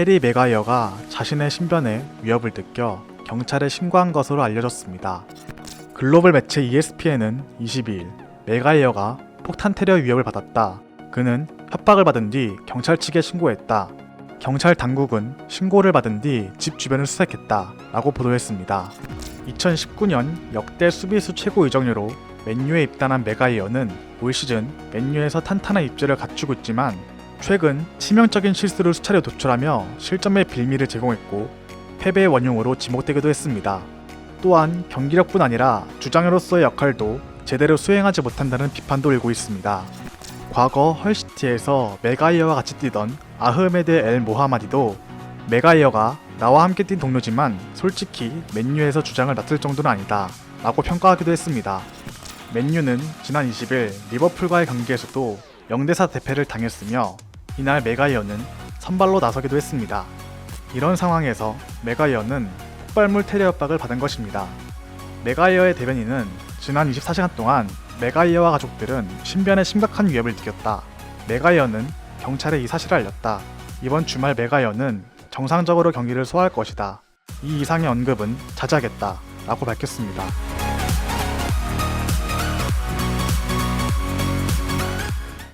해리 메가이어가 자신의 신변에 위협을 느껴 경찰에 신고한 것으로 알려졌습니다. 글로벌 매체 ESPN은 22일 메가이어가 폭탄 테러 위협을 받았다. 그는 협박을 받은 뒤 경찰 측에 신고했다. 경찰 당국은 신고를 받은 뒤 집 주변을 수색했다. 라고 보도했습니다. 2019년 역대 수비수 최고 이적료로 맨유에 입단한 메가이어는 올 시즌 맨유에서 탄탄한 입지를 갖추고 있지만 최근 치명적인 실수를 수차례 도출하며 실점의 빌미를 제공했고 패배의 원흉으로 지목되기도 했습니다. 또한 경기력뿐 아니라 주장으로서의 역할도 제대로 수행하지 못한다는 비판도 일고 있습니다. 과거 헐시티에서 메가이어와 같이 뛰던 아흐메드 엘 모하마디도 메가이어가 나와 함께 뛴 동료지만 솔직히 맨유에서 주장을 맡을 정도는 아니다 라고 평가하기도 했습니다. 맨유는 지난 20일 리버풀과의 경기에서도 0대4 대패를 당했으며 이날 메가이어는 선발로 나서기도 했습니다. 이런 상황에서 메가이어는 폭발물 테러 협박을 받은 것입니다. 메가이어의 대변인은 지난 24시간 동안 메가이어와 가족들은 신변에 심각한 위협을 느꼈다. 메가이어는 경찰에 이 사실을 알렸다. 이번 주말 메가이어는 정상적으로 경기를 소화할 것이다. 이 이상의 언급은 자제하겠다. 라고 밝혔습니다.